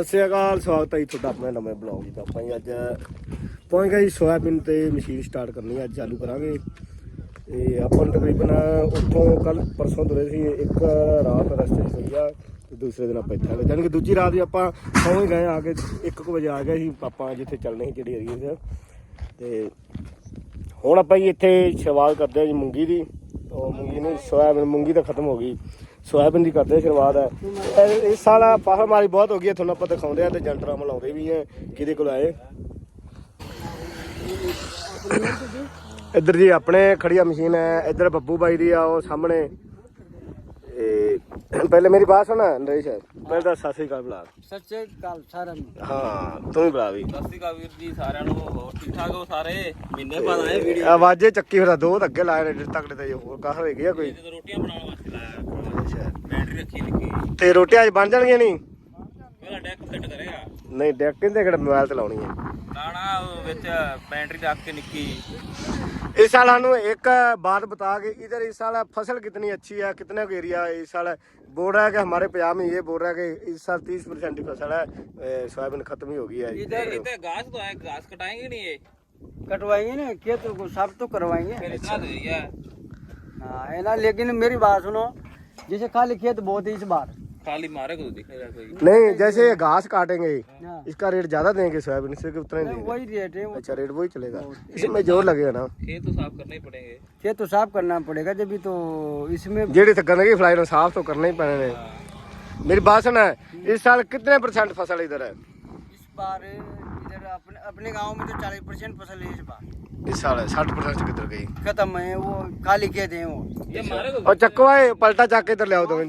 ਸਤਿ ਸ਼੍ਰੀ ਅਕਾਲ, ਸਵਾਗਤ ਹੈ ਜੀ ਤੁਹਾਡਾ ਆਪਣੇ ਨਵੇਂ ਬਲੌਗ ਵਿੱਚ। ਆਪਾਂ ਜੀ ਅੱਜ ਪਹੁੰਚ ਗਏ ਜੀ ਸੋਇਆਬੀਨ ਤੇ ਮਸ਼ੀਨ ਸਟਾਰਟ ਕਰਨੀ ਹੈ, ਅੱਜ ਚਾਲੂ ਕਰਾਂਗੇ। ਤੇ ਆਪਾਂ ਨੂੰ ਤਕਰੀਬਨ ਉੱਥੋਂ ਕੱਲ ਪਰਸੋਂ ਤੁਰੇ ਸੀ, ਇੱਕ ਰਾਤ ਰਸਤੇ 'ਚ ਹੋਈ ਆ, ਤੇ ਦੂਸਰੇ ਦਿਨ ਆਪਾਂ ਇੱਥੇ ਆ ਗਏ। ਜਾਣੀ ਕਿ ਦੂਜੀ ਰਾਤ ਵੀ ਆਪਾਂ ਪਹੁੰਚ ਗਏ ਆ ਕੇ 1 ਵਜੇ ਆ ਗਏ ਸੀ, ਆਪਾਂ ਜਿੱਥੇ ਚੱਲਣੇ ਸੀ ਜਿਹੜੀ ਏਰੀਏ 'ਚ। ਤੇ ਹੁਣ ਆਪਾਂ ਜੀ ਇੱਥੇ ਸ਼ੁਰੂਆਤ ਕਰਦੇ ਹਾਂ ਜੀ ਮੂੰਗੀ ਦੀ। ਉਹ ਮੂੰਗੀ ਨਹੀਂ, ਸੋਇਆਬੀਨ, ਮੂੰਗੀ ਤਾਂ ਖਤਮ ਹੋ ਗਈ। ਸੋਇਆਬੀਨ ਦੀ ਕਰਦੇ, ਸ਼ੁਰੂਆਤ ਹੈ। ਇਸ ਸਾਲ ਪਾਹ ਮਾਰੀ ਬਹੁਤ ਹੋ ਗਈ ਹੈ, ਤੁਹਾਨੂੰ ਆਪਾਂ ਦਿਖਾਉਂਦੇ ਆ ਤੇ ਜੰਟਰਾ ਮਲਾਉਂਦੇ ਵੀ ਹੈ। ਕਿਹਦੇ ਕੋਲ ਆਏ? ਇੱਧਰ ਜੀ, ਆਪਣੇ ਖੜੀਆ ਮਸ਼ੀਨ ਹੈ। ਇੱਧਰ ਬੱਬੂ ਬਾਈ ਦੀ ਆ, ਉਹ ਸਾਹਮਣੇ। ਪਹਿਲੇ ਮੇਰੀ ਬਾਤ ਸੁਣ ਨਰੇਸ਼ ਪਹਿਲੇ ਤਾਂ ਸਤਿ ਸ੍ਰੀ ਅਕਾਲ ਬੁਲਾ ਸੱਚੇ ਕਾਲ ਸਾਰਿਆਂ ਨੂੰ। ਹਾਂ ਤੂੰ ਹੀ ਬੁਲਾ ਵੀ। ਸਤਿ ਸ਼੍ਰੀ ਅਕਾਲ ਵੀਰ ਜੀ ਸਾਰਿਆਂ ਨੂੰ ਹੋਰ ਠੀਕ ਠਾਕ ਹੋ ਸਾਰੇ? ਮਹੀਨੇ ਬਾਅਦ ਆਏ ਵੀਡੀਓ ਆਵਾਜ਼ੇ ਚੱਕੀ ਫਿਰ ਦੋ ਤਾਂ ਅੱਗੇ ਨੇ ਜਿਹੜੇ ਤੱਕੜੇ ਤੇ ਹੋਰ ਕਾਹ ਹੋਏਗੀ ਆ ਕੋਈ? ਤੇ ਰੋਟੀਆਂ ਬਣਾਉਣ ਵਾਸਤੇ ਲਾਇਆ। ਬੈਟਰੀ ਰੱਖੀ ਨਿੱਕੀ ਤੇ ਰੋਟੀਆਂ ਅੱਜ ਬਣ ਜਾਣਗੀਆਂ ਨਹੀਂ? ਮੇਰਾ ਡੈਕ ਫਿੱਟ ਕਰੇਗਾ। ਨਹੀਂ ਡੈਕ ਕਿੰਦੇ ਕਿਹੜਾ ਮੋਬਾਈਲ ਤੇ ਲਾਉਣੀ ਹੈ? ਨਾਣਾ ਉਹ ਵਿੱਚ ਬੈਟਰੀ ਰੱਖ ਕੇ ਨਿੱਕੀ। इस साल हम एक बात बता के इधर इस साल फसल कितनी अच्छी है कितने का एरिया है इस साल बोल रहा है कि हमारे पंजाब में ये बोल रहा है कि इस साल तीस परसेंट की फसल है ए, सोयाबीन खत्म ही हो गई है इधर इधर घास तो है घास कटाएंगे नहीं ये कटवाएंगे ना खेत को साफ तो करवाएंगे फिर इतना दे दिया हाँ है ना लेकिन मेरी बात सुनो जैसे खाली खेत बहुत है इस बार खाली मारे को तो दिखेगा कोई नहीं जैसे ये घास काटेंगे हाँ। इसका रेट ज्यादा देंगे सोयाबीन से कि उतना ही नहीं, देंगे वही रेट है वो अच्छा रेट वही चलेगा इसमें जोर लगेगा ना खेत तो साफ करने ही पड़ेंगे खेत तो साफ करना पड़ेगा जब तो इसमें जेडी तो गंदगी फैलाई ना साफ तो करना ही पैने ने मेरी बात सुन इस साल कितने परसेंट फसल इधर है इस बार इधर अपने अपने गाँव में तो चालीस परसेंट फ़सल है इस बार। इस साल साठ परसेंट किधर गई? खत्म है वो खाली खेत है वो। को और चक्को है। पलटा चक इधर ले आओ तो हाथ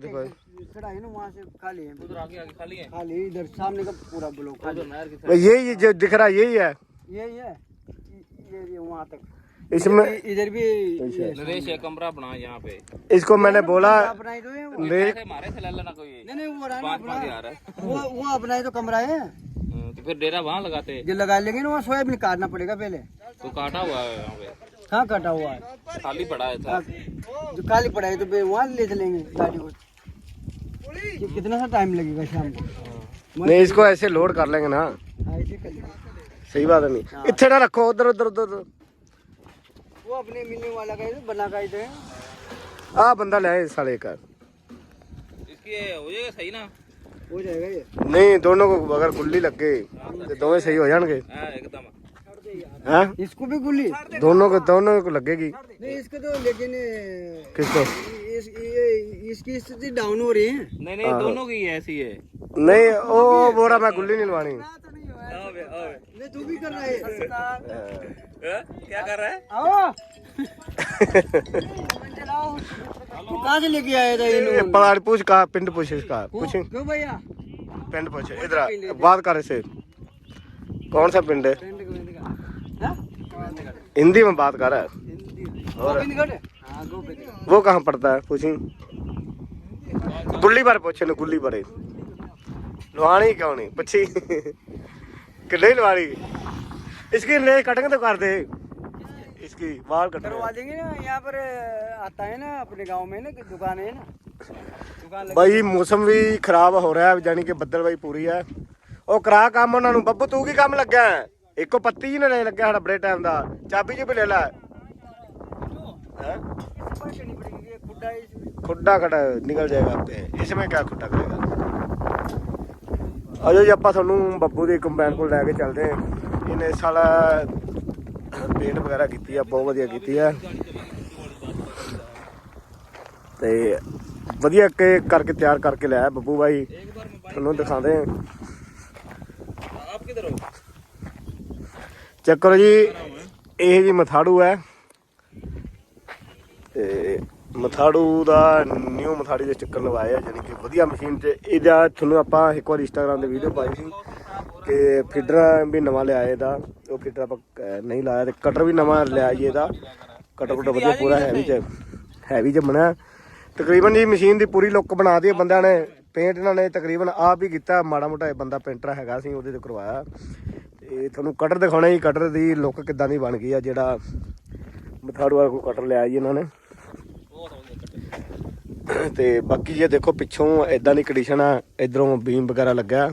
देखो खड़ा है ना वहाँ से खाली है। उधर आगे आगे खाली है? खाली इधर सामने का पूरा ब्लॉक खाली। यही जो दिख रहा है यही है? यही है। ये ये वहाँ तक। इसमें इधर भी नरेश ये कमरा बना यहाँ पे। इसको मैंने बोला अपना ही तो है वो। मारे से ले लेना कोई। नहीं नहीं वो है। वो वो अपना ही तो कमरा है। तो फिर डेरा वहाँ लगाते। जो लगा लेंगे ना वहाँ सोयाबीन काटना पड़ेगा पहले। तो काटा हुआ है पे। कहाँ काटा हुआ है? खाली पड़ा है था। हाँ, जो खाली पड़ा है तो वहाँ ले चलेंगे गाड़ी को। कि कितना सा टाइम लगेगा शाम को? नहीं इसको ऐसे लोड कर लेंगे ना। हाँ, ऐसे कर लेंगे। सही बात है नहीं इतने ना रखो उधर उधर उधर वो अपने मिलने वाला का है, बना का ही है आ बंदा ले साले का इसकी हो जाएगा सही ना? हो जाएगा ये नहीं दोनों को अगर गुल्ली लग गई तो दोनों सही हो जाएंगे हाँ एकदम हैं इसको भी गुल्ली दोनों को दोनों को लगेगी नहीं इसको तो लेकिन ए, किसको इस, ये, इसकी स्थिति डाउन हो रही है नहीं नहीं दोनों की ऐसी है नहीं ओ बोरा मैं गुल्ली नहीं लवानी ओवे, ओवे। नहीं तू भी कर रहा है हाँ? क्या कर रहा है आओ तू कहाँ से लेके आया था ये ये लोग पता नहीं, पूछ कहा पिंड पूछ इसका पूछ क्यों भैया पिंड पूछ इधर आ, बात कर इसे कौन सा पिंड है फ्रेंड का फ्रेंड का हाँ? हिंदी में बात कर रहा है हिंदी गोविंदगढ़ हाँ गोविंदगढ़ वो कहाँ पड़ता है पूछी गुल्ली बार पूछे ना गुल्ली बारे लवानी क्यों नहीं पूछी कि नहीं लवानी इसकी ले कटेंगे तो कर दे इसकी बाल करवा कटने देंगे ना यहाँ पर आता है ना अपने गांव में ना कि दुकान है ना दुकान लगी ਬਾਈ ਮੌਸਮ ਵੀ ਖਰਾਬ ਹੋ ਰਿਹਾ ਹੈ ਜਾਨੀ ਕਿ ਬੱਦਲ ਬਾਈ ਪੂਰੀ ਹੈ ਉਹ ਕਰਾ ਕੰਮ ਉਹਨਾਂ ਨੂੰ ਬੱਬੂ ਤੂੰ ਕੀ ਕੰਮ ਲੱਗਾ ਹੈ? ਇੱਕੋ ਪੱਤੀ ਜੀ ਨੇ ਲੱਗਿਆ ਸਾਡਾ ਬੜੇ ਟਾਈਮ ਦਾ ਚਾਬੀ ਜੀ ਵੀ ਲੈ ਲੈ हैं? सफाई करनी पड़ेगी ये खुड्डा है इसमें खुड्डा खड़ा निकल जाएगा आपके इसमें क्या खुड्डा करेगा ਆਜੋ ਜੀ ਆਪਾਂ ਤੁਹਾਨੂੰ ਬੱਬੂ ਦੇ ਕੰਬਾਈਨ ਕੋਲ ਲੈ ਕੇ ਚੱਲਦੇ ਹਾਂ। ਇਹਨੇ ਸਾਲਾ ਪੇਂਟ ਵਗੈਰਾ ਕੀਤੀ ਆ ਬਹੁਤ ਵਧੀਆ ਕੀਤੀ ਆ। ਤੇ ਵਧੀਆ ਕੇ ਕਰਕੇ ਤਿਆਰ ਕਰਕੇ ਲਿਆ ਬੱਬੂ ਬਾਈ। ਤੁਹਾਨੂੰ ਦਿਖਾਉਂਦੇ ਹਾਂ। ਆਪ ਕਿਧਰ ਹੋ? ਚੱਕਰ ਜੀ ਇਹ ਜੀ ਮਥਾੜੂ ਹੈ। ਤੇ ਮਥਾੜੂ ਦਾ ਨਿਊ ਮਥਾੜੀ ਦੇ ਚੱਕਰ ਲਵਾਇਆ ਜਾਨੀ ਕਿ ਵਧੀਆ ਮਸ਼ੀਨ ਤੇ। ਇਹਦਾ ਤੁਹਾਨੂੰ ਆਪਾਂ ਇੱਕ ਵਾਰ ਇੰਸਟਾਗ੍ਰam ਤੇ ਵੀਡੀਓ ਪਾਈ ਸੀ ਕਿ ਫੀਡਰ ਵੀ ਨਵਾਂ ਲਿਆਏ ਦਾ ਉਹ ਫੀਡਰ ਆਪਾਂ ਨਹੀਂ ਲਾਇਆ ਤੇ ਕਟਰ ਵੀ ਨਵਾਂ ਲਿਆ ਜੀ ਇਹਦਾ। ਕਟਰ ਕੁਟਰ ਵਧੀਆ ਪੂਰਾ ਹੈਵੀ ਚ ਹੈਵੀ ਚ ਬਣਿਆ। ਤਕਰੀਬਨ ਜੀ ਮਸ਼ੀਨ ਦੀ ਪੂਰੀ ਲੁੱਕ ਬਣਾ ਦਿੱਤੀ ਬੰਦਿਆਂ ਨੇ ਪੇਂਟ ਇਹਨਾਂ ਨੇ ਤਕਰੀਬਨ ਆਪ ਹੀ ਕੀਤਾ। ਮਾੜਾ ਮੋਟਾ ਬੰਦਾ ਪੇਂਟਰ ਹੈਗਾ ਸੀ, ਉਹਦੇ ਤੋਂ ਕਰਵਾਇਆ। ਤੇ ਤੁਹਾਨੂੰ ਕਟਰ ਦਿਖਾਉਣਾ ਜੀ ਕਟਰ ਦੀ ਲੁੱਕ ਕਿੱਦਾਂ ਦੀ ਬਣ ਗਈ ਆ, ਜਿਹੜਾ ਮਥਾੜੂ ਵਾਲਾ ਕੋਈ ਕਟਰ ਲਿਆ ਜੀ ਇਹਨਾਂ ਨੇ। ਤੇ ਬਾਕੀ ਇਹ ਦੇਖੋ ਪਿੱਛੋਂ ਇਦਾਂ ਦੀ ਕੰਡੀਸ਼ਨ ਆ ਇਧਰੋਂ ਬੀਮ ਵਗੈਰਾ ਲੱਗਾ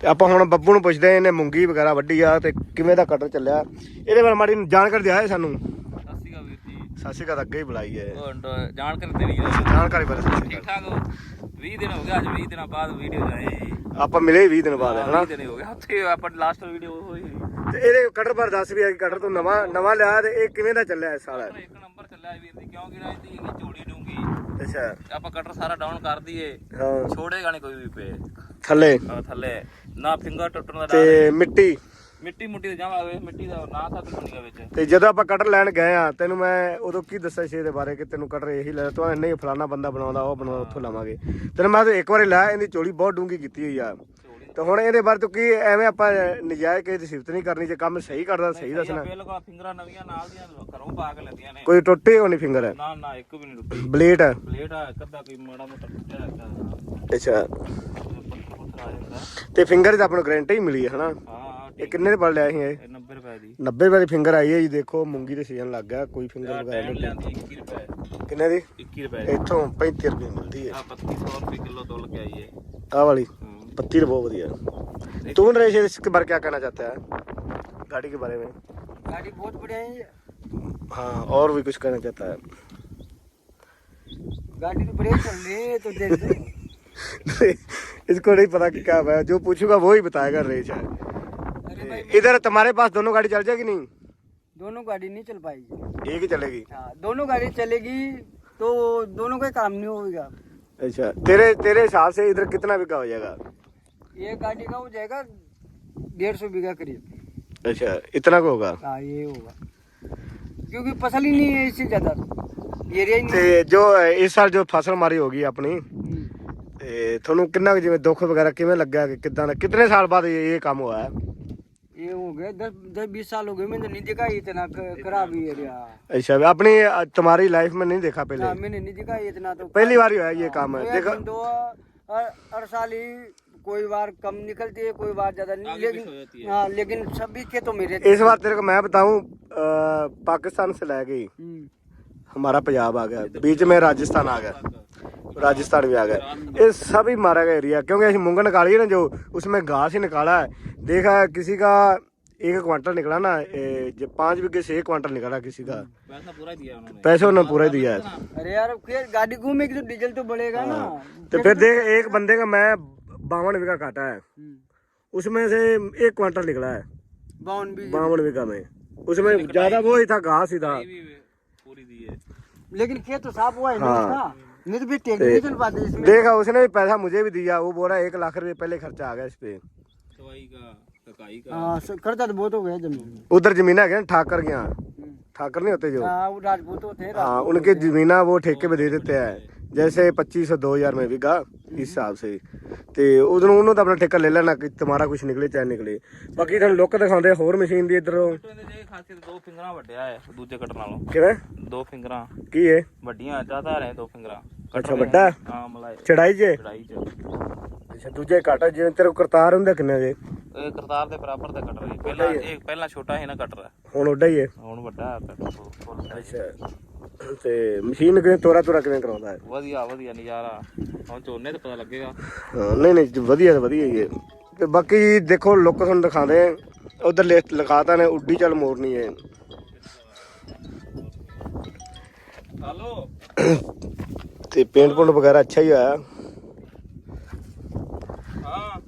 ਤੇ ਆਪਾਂ ਹੁਣ ਬੱਬੂ ਨੂੰ ਪੁੱਛਦੇ ਆ ਇਹਨੇ ਮੂੰਗੀ ਵਗੈਰਾ ਵੱਢੀ ਆ ਤੇ ਕਿਵੇਂ ਦਾ ਕਟਰ ਚੱਲਿਆ? ਇਹਦੇ ਬਾਰੇ ਮਾੜੀ ਜਾਣਕਾਰੀ ਦਿਆ ਸਾਨੂੰ। ਜੀ। ਸ਼੍ਰੀ ਅਕਾਲ ਅੱਗੇ ਹੀ ਬੁਲਾਈ ਹੈ। ਜਾਣਕਾਰੀ ਦੇਣੀ ਹੈ। ਜਾਣਕਾਰੀ ਬਾਰੇ ਠੀਕ ਠਾਕ ਹੋ? 20 ਦਿਨ ਹੋ ਗਏ ਅੱਜ 20 ਦਿਨਾਂ ਬਾਅਦ ਵੀਡੀਓ ਜਾਏ ਆਪਾਂ ਮਿਲੇ 20 ਦਿਨ ਬਾਅਦ ਹਨਾ? 20 ਦਿਨ ਹੋ ਗਏ। ਉੱਥੇ ਆਪਾਂ ਲਾਸਟ ਵੀਡੀਓ ਹੋਈ ਤੇ ਇਹਦੇ ਕਟਰ ਬਾਰੇ ਦੱਸ ਵੀ ਆ ਕਿ ਕਟਰ ਤੋਂ ਨਵਾਂ ਨਵਾਂ ਲਿਆ ਤੇ ਇਹ ਕਿਵੇਂ ਦਾ ਚੱਲਿਆ ਇਸ ਸਾਲ? ਇੱਕ ਨੰਬਰ ਚੱਲਿਆ ਵੀਰ ਦੀ ਕਿਉਂਕਿ ਨਾ ਇਹਦੀ ਡੂੰਗੀ ਅੱਛਾ। ਆਪਾਂ ਕਟਰ ਸਾਰਾ ਡਾਊਨ ਕਰ ਦਈਏ। ਹਾਂ। ਛੋੜੇਗਾ ਨਹੀਂ ਕੋਈ ਵੀ ਪੇ ਥੱਲੇ। ਥੱਲੇ। ਨਾ ਫਿੰਗਰ ਟੁੱਟਣ ਦਾ ਡਰ। ਤੇ ਮਿੱਟੀ। ਮਿੱਟੀ ਮੁੱਟੀ ਤੇ ਜਾਵਾਂਗੇ ਮਿੱਟੀ ਦਾ ਨਾ ਤਾਂ ਦੁਨੀਆ ਵਿੱਚ। ਤੇ ਜਦੋਂ ਆਪਾਂ ਕਟਰ ਲੈਣ ਗਏ ਆ ਤੈਨੂੰ ਮੈਂ ਉਦੋਂ ਕੀ ਦੱਸਿਆ ਸੀ ਇਹਦੇ ਬਾਰੇ ਕਿ ਤੈਨੂੰ ਕਟਰ ਇਹੀ ਲੈ ਤੂੰ ਨਹੀਂ ਫਲਾਣਾ ਬੰਦਾ ਬਣਾਉਂਦਾ ਉਹ ਬਣਾਉਂਦਾ ਉੱਥੋਂ ਲਵਾਂਗੇ। ਤੈਨੂੰ ਮੈਂ ਤਾਂ ਇੱਕ ਵਾਰੀ ਲਾਇਆ ਇਹਦੀ ਚੋਲੀ ਬਹੁਤ ਡੂੰਗੀ ਕੀਤੀ ਹੋਈ ਆ। ਤੇ ਹੁਣ ਇਹਦੇ ਬਾਰੇ ਤੂੰ ਕੀ ਐਵੇਂ ਆਪਾਂ ਨਜਾਇਜ਼ ਕਿਸੇ ਦੀ ਸਿਫਤ ਨਹੀਂ ਕਰਨੀ ਜੇ ਕੰਮ ਸਹੀ ਕਰਦਾ ਸਹੀ ਦੱਸਣਾ। ਬਿਲਕੁਲ ਫਿੰਗਰਾਂ ਨਵੀਆਂ ਨਾਲ ਦੀਆਂ ਘਰੋਂ ਪਾ ਕੇ ਲੈਂਦੀਆਂ ਨੇ। ਕੋਈ ਟੁੱਟੇ ਹੋਣੀ ਫਿੰਗਰ? ਨਾ ਨਾ ਇੱਕ ਵੀ ਨਹੀਂ ਟੁੱਟੀ। ਬਲੇਡ ਆ? ਆ ਕੋਈ ਮਾੜਾ ਮੋਟਾ ਟੁੱਟਿਆ ਅੱਛਾ। ਆ ਤੇ ਫਿੰਗਰ ਦੀ ਆਪਾਂ ਨੂੰ ਗਾਰੰਟੀ ਹੀ ਮਿਲੀ ਹੈ ਹਨਾ? ਇਹ ਕਿੰਨੇ ਦੇ ਪੜ ਲਿਆ ਸੀ ਇਹ? ਇਹ 90 ਰੁਪਏ ਦੀ। 90 ਰੁਪਏ ਦੀ ਫਿੰਗਰ ਆਈ ਹੈ ਜੀ ਦੇਖੋ ਮੂੰਗੀ ਦੇ ਸੀਜ਼ਨ ਲੱਗ ਗਿਆ ਕੋਈ ਫਿੰਗਰ ਵਗੈਰਾ ਨਹੀਂ ਲੈਂਦੀ 21 ਰੁਪਏ। ਕਿੰਨੇ ਦੀ? 21 ਰੁਪਏ ਇੱਥੋਂ 35 ਰੁਪਏ ਮਿਲਦੀ ਹੈ। ਆ 2500 ਰੁਪਏ ਕਿਲੋ ਤੋਲ ਕੇ ਆਈ ਹੈ। ਆਹ ਵਾਲੀ? हम्म। पत्ती तो बहुत बढ़िया तू नरेश इसके बारे क्या कहना चाहता है? गाड़ी के बारे में। गाड़ी बहुत बढ़िया है हाँ और भी कुछ कहना चाहता है? गाड़ी तो बढ़िया चल रही है तो देख इसको नहीं पता कि क्या है जो पूछूँगा वो ही बताएगा नरेश है इधर तुम्हारे पास दोनों गाड़ी चल जाएगी नहीं? दोनों गाड़ी नहीं चल पाएगी। एक ही चलेगी? हाँ दोनों गाड़ी चलेगी तो दोनों का काम नहीं होगा। अच्छा तेरे तेरे हिसाब से इधर कितना बिका हो जाएगा? ये गाड़ी का हो जाएगा डेढ़ सौ बीघा करीब अच्छा इतना को होगा हाँ ये होगा क्योंकि फसल ही नहीं है इससे ज्यादा एरिया ही नहीं ਤੇ ਜੋ ਇਸ ਸਾਲ ਜੋ ਫਸਲ ਮਾਰੀ ਹੋਗੀ ਆਪਣੀ हम्म। ਤੇ ਤੁਹਾਨੂੰ ਕਿੰਨਾ ਕੁ ਜਿਵੇਂ ਦੁੱਖ ਵਗੈਰਾ ਕਿਵੇਂ ਲੱਗਾ ਕਿ ਕਿਦਾਂ ਦਾ ਕਿੰਨੇ ਸਾਲ ਬਾਅਦ ਇਹ ਇਹ ਕੰਮ ਹੋਇਆ ਹੈ ये हो गए दस दस बीस साल हो गए मैंने नहीं देखा इतना ख- खराब एरिया अच्छा अपनी अ, तुम्हारी लाइफ में नहीं देखा पहले हाँ, मैंने नहीं देखा इतना तो पहली बार ही हुआ ये काम है कोई देखो ऐसा तो हर हर साल ही कोई बार कम निकलती है कोई बार ज्यादा नहीं आगे पीछे हो जाती लेकिन है। हाँ लेकिन सभी खेतों में रहती इस बार तेरे को मैं बताऊं अ, पाकिस्तान से ला गई हम्म। हमारा पंजाब आ गया बीच में राजस्थान आ गया राजस्थान भी आ गया ये सभी मारा गया एरिया क्योंकि ऐसी मूंग निकाली है ना जो उसमें घास ही निकाला है देखा किसी का एक क्वांटल निकला ना ए, जो पांच बीघे से एक क्वांटल निकला किसी का पैसा पूरा दिया उन्होंने पैसे उन्होंने पूरा ही दिया है अरे यार फिर गाड़ी घूमेगी तो डीजल तो बढ़ेगा ना तो फिर देख एक बंदे का मैं बावन बीघा काटा है हम्म। उसमें से एक क्वांटल निकला है बावन भी बावन बीघा में उसमें ज्यादा वो ही था घास ही था ये भी पूरी दी है लेकिन खेत तो साफ हुआ है हाँ। ना इसका। नहीं तो फिर ट्रैक्टर नहीं चल पाते इसमें देखा उसने भी पैसा मुझे भी दिया वो बोला एक लाख रुपए पहले खर्चा आ गया इस पे दवाई का ककाई का हाँ सो- खर्चा तो बहुत हो गया जमीन में उधर जमीन है क्या ठाकर के यहाँ हम्म। ठाकर नहीं होते जो हाँ वो राजपूत होते हैं हाँ उनके जमीना वो ठेके पे दे देते हैं जैसे पच्चीस सौ दो हजार में बीघा इस हिसाब से ਤੇ ਉਦੋਂ ਉਹਨੂੰ ਤਾਂ ਆਪਣਾ ਠੇਕਾ ਲੈ ਲੈਣਾ ਕਿ ਤੁਹਾਡਾ ਕੁਝ ਨਿਕਲੇ ਚਾਹੇ ਨਿਕਲੇ ਬਾਕੀ ਤੁਹਾਨੂੰ ਲੁੱਕ ਦਿਖਾਉਂਦੇ ਹੋਰ ਮਸ਼ੀਨ ਦੀ ਇਧਰੋਂ ਇਹਦੇ ਜੇ ਖਾਸੀਅਤ ਦੋ ਫਿੰਗਰਾਂ ਵੱਡਿਆ ਹੈ ਦੂਜੇ ਕਟਰ ਨਾਲੋਂ ਕਿਵੇਂ ਦੋ ਫਿੰਗਰਾਂ ਕੀ ਹੈ ਵੱਡੀਆਂ ਜ਼ਿਆਦਾ ਰਹੇ ਦੋ ਫਿੰਗਰਾਂ ਅੱਛਾ ਵੱਡਾ ਹੈ? ਹਾਂ ਮਲਾਈ ਚੜਾਈ ਜੇ ਚੜਾਈ ਚ ਅੱਛਾ ਦੂਜੇ ਘਾਟਾ ਜਿਵੇਂ ਤੇਰੇ ਕੋਲ ਕਰਤਾਰ ਹੁੰਦਾ ਕਿੰਨੇ ਜੇ ਇਹ ਕਰਤਾਰ ਦੇ ਬਰਾਬਰ ਦਾ ਕਟਰ ਹੈ ਪਹਿਲਾਂ ਇਹ ਪਹਿਲਾਂ ਛੋਟਾ ਸੀ ਨਾ ਕਟਰ ਹੁਣ ਉੱਡਾ ਹੀ ਹੈ ਹੁਣ ਵੱਡਾ ਕਟਰ ਫੁੱਲ ਸਾਈਜ਼। ਅੱਛਾ ਤੇ ਮਸ਼ੀਨ ਕਿਵੇਂ ਤੋਰਾ ਤੋਰਾ ਕਿਵੇਂ ਕਰਾਉਂਦਾ ਹੈ? ਵਧੀਆ ਵਧੀਆ ਨਜ਼ਾਰਾ। ਹੁਣ ਝੋਨੇ ਤੇ ਪਤਾ ਲੱਗੇਗਾ। ਹਾਂ, ਨਹੀਂ ਨਹੀਂ ਵਧੀਆ ਵਧੀਆ ਹੀ ਹੈ। ਤੇ ਬਾਕੀ ਦੇਖੋ ਲੁੱਕ ਤੁਹਾਨੂੰ ਦਿਖਾਉਂਦੇ ਆ ਉਧਰ ਲਿਖਾਤਾ ਨੇ ਉੱਡੀ ਚੱਲ ਮੋਰਨੀ ਹੈ। ਹਲੋ। ਤੇ ਪੇਂਟ ਪੁੰਟ ਵਗੈਰਾ ਅੱਛਾ ਹੀ ਹੋਇਆ ਹਾਂ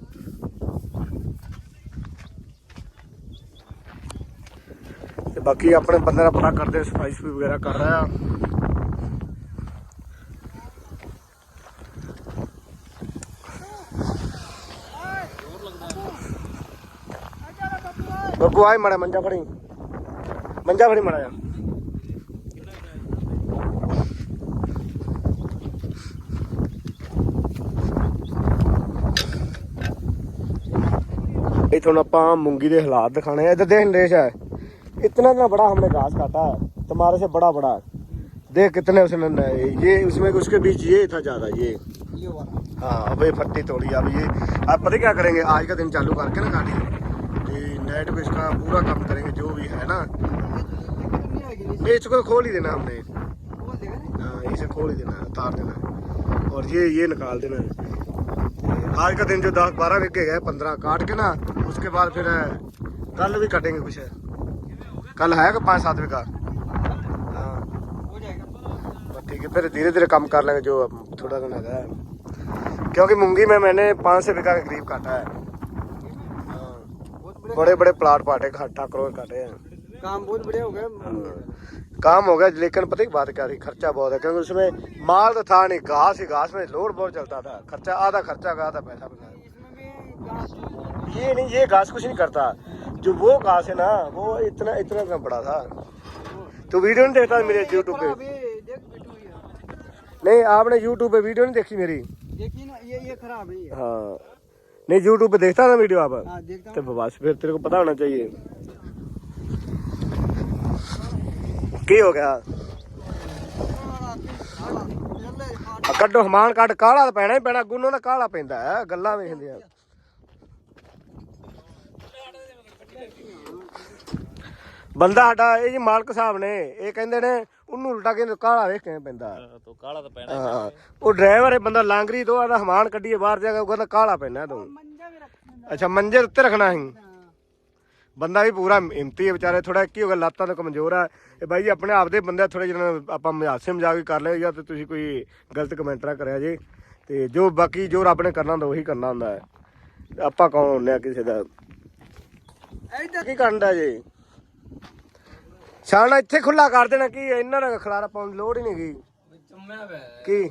ਤੇ ਬਾਕੀ ਆਪਣੇ ਬੰਦੇ ਨੇ ਪਤਾ ਕਰਦੇ ਸਫ਼ਾਈ ਸਫ਼ਾਈ ਵਗੈਰਾ ਕਰ ਰਿਹਾ। ਆ ਬੱਬੂ ਆਈ ਮੜਾ ਮੰਜਾ ਫੜੀ। ਮੰਜਾ ਫੜੀ ਮੜਾ ਆ ਇਹ ਤੁਹਾਨੂੰ ਆਪਾਂ ਮੂੰਗੀ ਦੇ ਹਾਲਾਤ ਦਿਖਾਣੇ ਆ। ਇੱਧਰ ਦੇਖ ਨਰੇਸ਼ ਆ। इतना इतना बड़ा हमने घास काटा है तुम्हारे से बड़ा बड़ा देख कितने उसने ये उसमें उसके बीच ये था ज़्यादा ये। हाँ अब ये फट्टी तोड़ी अब ये आप पता क्या करेंगे आज का दिन चालू करके ना गाड़ी। नेट पे इसका पूरा काम करेंगे जो भी है ना। ये इसको खोल ही देना हमने। हाँ इसे खोल ही देना है, उतार देना। है। और ये ये निकाल देना। आज का दिन जो दस बारह बिके गए पंद्रह काट के ना उसके बाद फिर कल भी कटेंगे कुछ। कल है पाँच सात बीघा हाँ। हो ठीक है फिर धीरे धीरे कम कर लेंगे जो थोड़ा दिन है। क्योंकि मूँगी में मैंने पाँच सौ बीघा के करीब काटा है। हाँ, बड़े बड़े प्लाट पाटे ठाकरों काटे हैं। काम बहुत बड़े हो गए काम हो गया लेकिन पता ही बात क्या थी? खर्चा बहुत है क्योंकि उसमें माल तो था नहीं घास ही घास में लोड बहुत चलता था। खर्चा आधा खर्चा का आधा पैसा घास ये नहीं ये घास कुछ नहीं करता। जो वो घास है ना वो इतना इतना इतना बड़ा था तो वीडियो नहीं देखता मेरे यूट्यूब पे खराब है देख बिट्टू ये नहीं आपने यूट्यूब पे वीडियो नहीं देखी मेरी देखिए ना ये ये खराब है ये हाँ नहीं यूट्यूब पे देखता ना वीडियो आप हाँ देखता तो बस फिर तेरे को पता होना चाहिए की हो ਗਿਆ ਆ ਕੱਢੋ ਹਮਾਨ ਕੱਢ ਕਾਲਾ ਤਾਂ ਪੈਣਾ ਹੀ ਪੈਣਾ ਗੁੰਨੋ ਦਾ ਕਾਲਾ ਪੈਂਦਾ ਹੈ ਗੱਲਾਂ ਵੇਖਦੀਆਂ ਬੰਦਾ ਸਾਡਾ ਇਹ ਜੀ ਮਾਲਕ ਸਾਹਿਬ ਨੇ ਇਹ ਕਹਿੰਦੇ ਨੇ ਉਹਨੂੰ ਉਲਟਾ ਕੇ ਕਾਲਾ ਵੇਖ ਕੇ ਪੈਂਦਾ। ਤੋ ਕਾਲਾ ਤਾਂ ਪੈਣਾ ਹਾਂ ਉਹ ਡਰਾਈਵਰ ਇਹ ਬੰਦਾ ਲਾਂਗਰੀ ਤੋਂ ਆਦਾ ਹਮਾਨ ਕੱਢੀਏ ਬਾਹਰ ਜਾ ਕੇ ਉਹ ਕਹਿੰਦਾ ਕਾਲਾ ਪੈਣਾ ਤੂੰ। ਅੱਛਾ ਮੰਜੇ ਉੱਤੇ ਰੱਖਣਾ ਹੈ। ਬੰਦਾ ਵੀ ਪੂਰਾ ਹਿੰਮਤੀ ਹੈ ਵਿਚਾਰੇ ਥੋੜਾ ਕੀ ਹੋ ਗਿਆ ਲੱਤਾਂ ਤੋਂ ਕਮਜ਼ੋਰ ਆ। ਇਹ ਬਾਈ ਆਪਣੇ ਆਪ ਦੇ ਬੰਦੇ ਥੋੜੇ ਜਿਹਨਾਂ ਆਪਾਂ ਮਜ਼ਾਸੇ ਮਜਾ ਕੇ ਕਰ ਲਿਆ ਜਾਂ ਤੇ ਤੁਸੀਂ ਕੋਈ ਗਲਤ ਕਮੈਂਟ ਨਾ ਕਰਿਆ ਜੇ। ਤੇ ਜੋ ਬਾਕੀ ਜੋ ਰੱਬ ਨੇ ਕਰਨਾ ਹੁੰਦਾ ਉਹੀ ਕਰਨਾ ਹੁੰਦਾ ਆਪਾਂ ਕੌਣ ਹੁੰਨੇ ਆ ਕਿਸੇ ਦਾ? ਕੀ ਕਰਦਾ ਜੇ? ਛਾਣਾ ਇੱਥੇ ਖੁੱਲਾ ਕਰ ਦੇਣਾ ਕੀ ਇਹਨਾਂ ਦਾ ਖਲਾਰਾ ਪਾਉਣ ਦੀ ਲੋੜ ਹੀ ਨਹੀਂ ਗਈ। ਜੰਮਿਆ ਪਿਆ ਕੀ?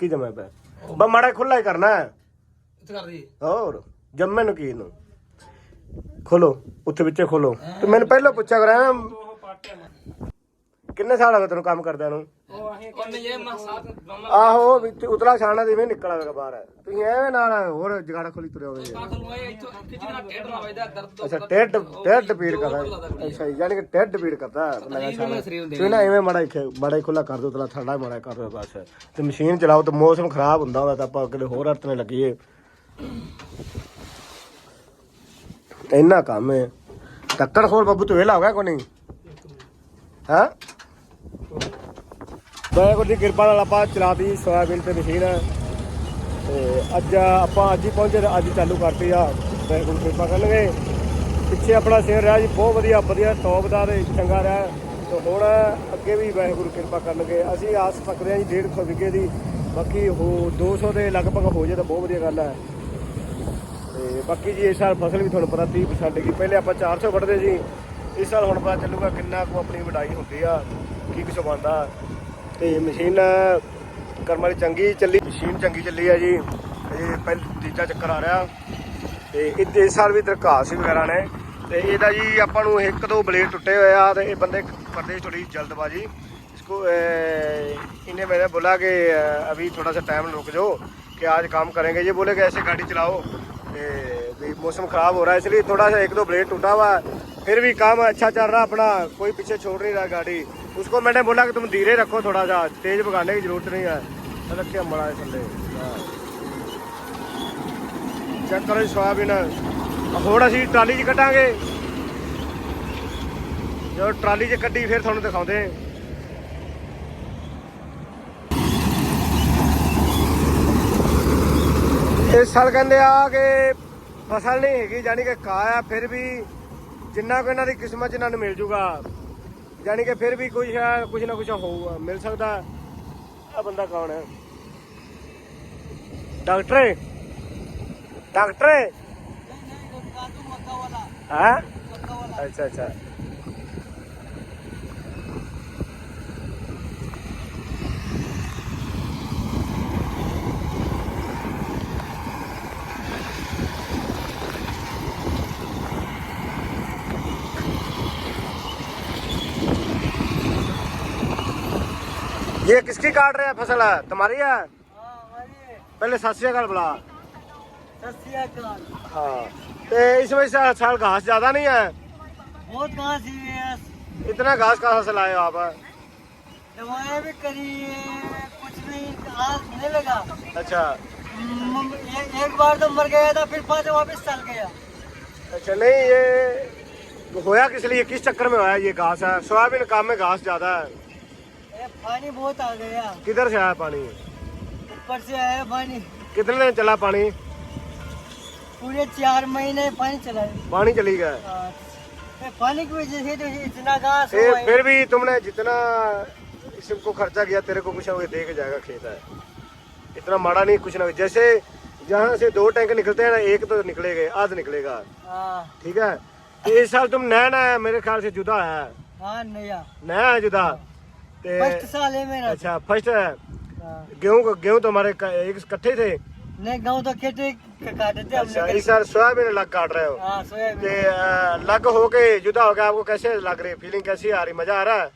ਕੀ ਜਮਾ ਪਿਆ? ਬਸ ਮਾੜਾ ਖੁੱਲਾ ਹੀ ਕਰਨਾ ਹੈ। ਇੱਥੇ ਕਰ ਦੀ ਹੋਰ ਜੰਮੇ ਨੂੰ ਕੀ ਨੂੰ ਖੋਲੋ ਉੱਥੇ ਵਿੱਚੇ ਖੋਲੋ। ਤੇ ਮੈਨੂੰ ਪਹਿਲਾਂ ਪੁੱਛਿਆ ਕਰਾਂ ਕਿੰਨੇ ਸਾਲ ਹੋ ਗਏ ਤੈਨੂੰ ਕੰਮ ਕਰਦਿਆਂ ਨੂੰ? ਉਹਨੇ ਇਹ ਮਾ ਸਾਥ ਬੰਮਾ ਆਹੋ ਵਿੱਚ ਉਤਲਾ ਛਾਣਾ ਦੇ ਵੀ ਨਿਕਲ ਆਵੇਗਾ ਬਾਹਰ। ਤੁਸੀਂ ਐਵੇਂ ਨਾਲ ਹੋਰ ਜਗਾੜਾ ਖੋਲੀ ਤੁਰੇ ਹੋਵੇ ਇੱਥੋਂ ਨਾ ਵਜਦਾ ਦਰਦ ਤੋਂ ਅੱਛਾ ਟੈਡ ਟੈਡ ਪੀੜ ਕਰਦਾ। ਅੱਛਾ ਯਾਨੀ ਕਿ ਟੈਡ ਪੀੜ ਕਰਦਾ। ਤੁਸੀਂ ਨਾ ਐਵੇਂ ਮਾੜਾ ਇੱਥੇ ਮਾੜਾ ਹੀ ਖੁੱਲਾ ਕਰ ਦੋ ਤਲਾ ਠੰਡਾ ਮਾੜਾ ਕਰ ਦੋ ਬਸ। ਤੇ ਮਸ਼ੀਨ ਚਲਾਓ ਤੇ ਮੌਸਮ ਖਰਾਬ ਹੁੰਦਾ ਹੁੰਦਾ ਤਾਂ ਆਪਾਂ ਕਿਤੇ ਹੋਰ ਅਰਥ ਨੇ ਲੱਗੀਏ ਇੰਨਾ ਕੰਮ ਹੈ। ਟੱਕਰ ਖੋਲ ਬੱਬੂ ਤੂੰ ਵੇਲਾ ਹੋ ਗਿਆ ਕੋਈ ਨਹੀਂ? ਹਾਂ? ਵਾਹਿਗੁਰੂ ਦੀ ਕਿਰਪਾ ਨਾਲ ਆਪਾਂ ਚਲਾਤੀ ਸੋਇਆਬੀਨ ਤੇ ਮਸ਼ੀਨ। ਤੇ ਅੱਜ ਆਪਾਂ ਅੱਜ ਹੀ ਪਹੁੰਚੇ ਤੇ ਅੱਜ ਚਾਲੂ ਕਰਤੀ ਆ। ਵਾਹਿਗੁਰੂ ਕਿਰਪਾ ਕਰਨਗੇ। ਪਿੱਛੇ ਆਪਣਾ ਸ਼ੇਰ ਰਿਹਾ ਜੀ ਬਹੁਤ ਵਧੀਆ ਵਧੀਆ ਟੌਪ ਦਾ ਤੇ ਚੰਗਾ ਰਿਹਾ। ਤੇ ਹੁਣ ਅੱਗੇ ਵੀ ਵਾਹਿਗੁਰੂ ਕਿਰਪਾ ਕਰਨਗੇ। ਅਸੀਂ ਆਸ ਸਕਦੇ ਹਾਂ ਜੀ 150 ਵਿਗੇ ਦੀ। ਬਾਕੀ ਹੋ 200 ਦੇ ਲਗਭਗ ਹੋ ਜੇ ਤਾਂ ਬਹੁਤ ਵਧੀਆ ਗੱਲ ਹੈ। ਤੇ ਬਾਕੀ ਜੀ ਇਸ ਸਾਲ ਫਸਲ ਵੀ ਤੁਹਾਨੂੰ ਪਤਾ 30% ਕੀ ਪਹਿਲੇ ਆਪਾਂ 400 ਵੱਢਦੇ ਸੀ। ਇਸ ਸਾਲ ਹੁਣ ਪਤਾ ਚੱਲੂਗਾ ਕਿੰਨਾ ਕੁ ਆਪਣੀ ਵਡਾਈ ਹੁੰਦੀ ਆ। ਕੀ ਕੁਛ ਬਣਦਾ। ਤੇ ਮਸ਼ੀਨ ਕਰਮ ਵਾਲੀ ਚੰਗੀ ਚੱਲੀ ਮਸ਼ੀਨ ਚੰਗੀ ਚੱਲੀ ਆ ਜੀ ਇਹ ਪਹਿਲ ਤੀਜਾ ਚੱਕਰ ਆ ਰਿਹਾ ਤੇ ਇਹ ਇਸ ਸਾਲ ਵੀ ਦਰਖਾਸ ਵਗੈਰਾ ਨੇ ਤੇ ਇਹਦਾ ਜੀ ਆਪਾਂ ਨੂੰ ਇੱਕ ਦੋ ਬਲੇਡ ਟੁੱਟੇ ਹੋਏ ਆ ਤੇ ਇਹ ਬੰਦੇ ਕਰਦੇ ਥੋੜੀ ਜਲਦਬਾਜ਼ੀ इसको अ, इन्हें मैंने बोला कि अ, अभी थोड़ा सा टाइम रुक जाओ कि आज काम करेंगे ये बोले कि ऐसे गाड़ी चलाओ ए, भी मौसम खराब हो रहा है इसलिए थोड़ा सा एक दो ब्लेड टूटा हुआ है फिर भी काम अच्छा चल रहा अपना कोई पीछे छोड़ नहीं रहा गाड़ी उसको मैंने बोला कि तुम धीरे रखो थोड़ा सा तेज भगाने की जरूरत नहीं है रखे बड़ा है थल्ले हाँ। ਚੈੱਕ ਕਰੋ ਜੀ ਸੋਇਆਬੀਨ ਹੁਣ ਅਸੀਂ ਟਰਾਲੀ 'ਚ ਕੱਢਾਂਗੇ ਜਦੋਂ ਟਰਾਲੀ 'ਚ ਕੱਢੀ ਫਿਰ ਤੁਹਾਨੂੰ ਦਿਖਾਉਂਦੇ ਇਸ ਸਾਲ ਕਹਿੰਦੇ ਆ ਕਿ ਫਸਲ ਨਹੀਂ ਹੈਗੀ ਜਾਨੀ ਕਿ ਕਾਇਆ ਫਿਰ ਵੀ ਜਿੰਨਾ ਕੋ ਇਹਨਾਂ ਦੀ ਕਿਸਮਤ 'ਚ ਇਹਨਾਂ ਨੂੰ ਮਿਲ ਜੂਗਾ ਜਾਨੀ ਕਿ ਫਿਰ ਵੀ ਕੁਝ ਕੁਝ ਨਾ ਕੁਝ ਹੋਊਗਾ, ਮਿਲ ਸਕਦਾ। ਆ ਬੰਦਾ ਕੌਣ ਹੈ? ਡਾਕਟਰ ਡਾਕਟਰ ਹੈ? ਅੱਛਾ ਅੱਛਾ। ये किसकी काट रहे हैं फ़सल है? तुम्हारी है? पहले सत श्री अकाल बुला। हाँ। तो इसमें से साल घास ज़्यादा नहीं है? बहुत कहाँ सी है इतना घास कहाँ से लाए हो आप? दवाएँ भी करी कुछ नहीं आज होने लगा। अच्छा। ए- एक बार तो मर गया था फिर पाँच वापस चल गया। अच्छा नहीं ये होया किस लिए? किस चक्कर में होया ये घास है? सोयाबीन काम में घास ज़्यादा है। पानी बहुत आ गया किधर से आया पानी ऊपर से आया पानी कितने दिन चला पानी पूरे चार महीने पानी चला है पानी चली गया हाँ, ये पानी की वजह से तो इतना घास ए, हुआ है फिर भी तुमने जितना इसको खर्चा किया तेरे को कुछ ना कुछ दे के जाएगा खेत है इतना माड़ा नहीं कुछ ना कुछ जैसे जहाँ से दो टैंक निकलते हैं ना एक तो निकलेगा आध निकलेगा हाँ ठीक है तो इस साल तुम नया नया मेरे ख्याल से जुदा है हाँ नया नया है जुदा ते फर्स्ट साल है मेरा अच्छा फर्स्ट है हाँ। गेहूं गेहूं तो हमारे क- एक इकट्ठे थे नहीं गाँव तो खेते काटे थे अच्छा हमने इस साल सोयाबीन अलग काट रहे हो हाँ ते सोयाबीन अ, अलग हो के जुदा हो गया आपको कैसे लग रही फीलिंग कैसी आ रही मजा आ रहा है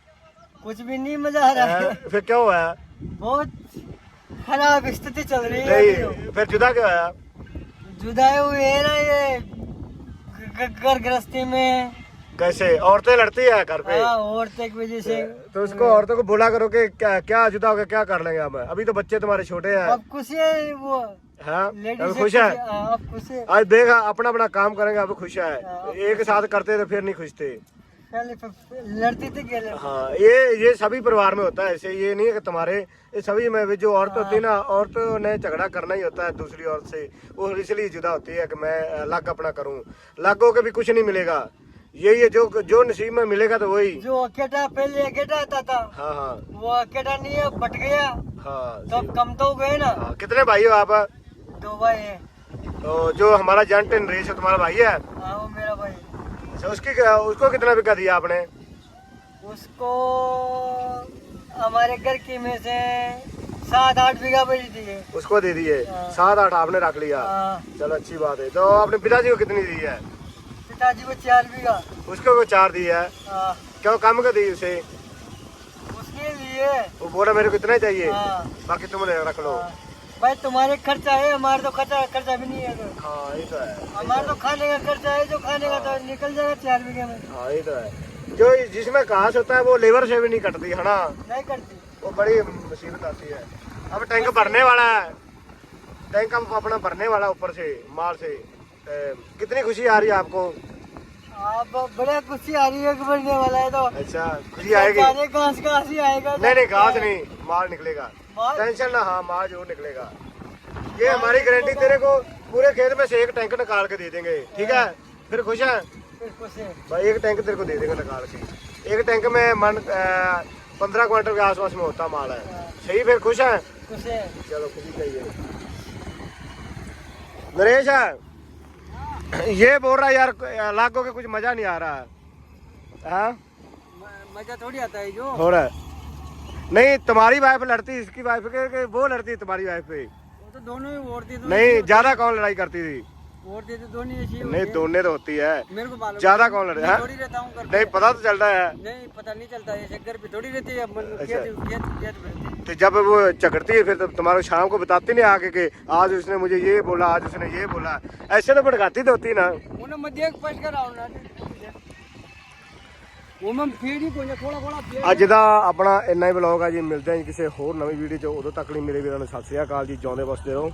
कुछ भी नहीं मजा आ रहा है अ, फिर क्या हुआ है बहुत खराब स्थिति चल रही है अभी तो। नहीं फिर जुदा क्या हुआ जुदाई हुए है ना ये ग- ग- घर गृहस्थी में कैसे? औरतें लड़ती है घर पे। हाँ औरतें की वजह से। तो उसको औरतों को बोला करो कि क्या क्या जुदा होगा क्या कर लेंगे हम? अभी तो बच्चे तुम्हारे छोटे हैं। अब खुश है वो। हाँ? अब खुश है अब खुश है। आज देखा अपना अपना काम करेंगे अब खुश है। हाँ। एक साथ करते तो फिर नहीं खुश थे पहले फ- लड़ती थी हाँ ये ये सभी परिवार में होता है ऐसे ये नहीं है कि तुम्हारे ये सभी में जो औरत होती है ना औरतों ने झगड़ा करना ही होता है दूसरी औरत से। वो इसलिए जुदा होती है कि मैं अलग अपना करूँ। अलग होकर भी कुछ नहीं मिलेगा। यही है जो जो नसीब में मिलेगा तो वही। जो अकेटा पहले अकेटा आता था हाँ हाँ। वो अकेटा नहीं है बट गया। हाँ तो कम तो गए ना। हाँ, कितने भाई हो आप? दो भाई है। तो जो हमारा जंट नरेश है तुम्हारा भाई है? हाँ वो मेरा भाई अच्छा उसकी उसको कितना बिका दिया आपने? उसको हमारे घर की में से सात आठ बीघा थी है उसको दे दिए। हाँ। सात आठ आपने रख लिया। हाँ, चलो अच्छी बात है। तो आपने पिताजी को कितनी दी है? पिताजी को चार बीघा। उसको को चार दी है? हाँ, क्यों कम कर दी उसे? उसके लिए। वो बोला मेरे को इतना ही चाहिए। हाँ, बाकी तुम रख लो। हाँ। भाई तुम्हारे खर्चा है हमारे तो खर्चा खर्चा भी नहीं है तो। हाँ ये तो है। हमारा तो खाने का खर्चा है जो खाने का तो निकल जाएगा चार बीघे में। हाँ ये तो है। जो जिसमें घास होता है वो लेबर से भी नहीं कटती है ना? नहीं करती वो बड़ी मुसीबत आती है। अब टैंक भरने वाला है। टैंक अपना भरने वाला ऊपर से माल से। कितनी खुशी आ रही है आपको? आप बड़ा खुशी आ रही है कि बढ़ने वाला है तो। अच्छा खुशी आएगी। घास घास ही आएगा नहीं नहीं घास नहीं माल निकलेगा। टेंशन ना हाँ माल ज़रूर निकलेगा। ये हमारी गारंटी तेरे को पूरे खेत में से एक टैंक निकाल के दे देंगे ठीक है? फिर खुश है? फिर खुश है। भाई एक टैंक तेरे को दे देंगे निकाल के। एक टैंक में मन पंद्रह क्विंटल के आसपास में होता माल है। सही फिर खुश है? खुश है। चलो खुशी चाहिए। नरेश है? ये बोल रहा है यार लाखों के कुछ मजा नहीं आ रहा है हाँ म- मजा थोड़ी आता है जो हो रहा है नहीं तुम्हारी वाइफ लड़ती इसकी वाइफ के, के वो लड़ती है तुम्हारी वाइफ पे वो तो दोनों ही वोट देते नहीं ज्यादा कौन लड़ाई करती थी वोट देते दोनों ही ऐसी ही नहीं होती है। दोनों तो होती है मेरे को मालूम ज्यादा है। कौन लड़े मैं हैं थोड़ी रहता हूँ घर नहीं पे। पता तो चल रहा है नहीं पता नहीं चलता ऐसे घर पे थोड़ी रहती है अब मन अच्छा। खेत खेत खेत रहती है। तो जब वो झगड़ती है फिर तो तुम्हारे शाम को बताती नहीं आके कि आज उसने मुझे ये बोला आज उसने ये बोला ऐसे तो भड़काती तो होती ना ਉਹਨੇ ਮੱਧਿਆ ਪਛ ਕਰ ਆਉਣਾ ਉਹ ਮੈਂ ਫੇਰ ਹੀ ਕੋਈ ਥੋੜਾ ਥੋੜਾ ਫੇਰ ਅੱਜ ਦਾ ਆਪਣਾ ਇੰਨਾ ਹੀ ਵਲੌਗ ਆ ਜੀ ਮਿਲਦੇ ਹਾਂ ਜੀ ਕਿਸੇ ਹੋਰ ਨਵੀਂ ਵੀਡੀਓ 'ਚ ਉਦੋਂ ਤੱਕ ਲਈ ਮੇਰੇ ਵੀਰਾਂ ਨੂੰ ਸਤਿ ਸ੍ਰੀ ਅਕਾਲ ਜੀ ਜਿਉਂਦੇ ਵਸਦੇ ਰਹੋ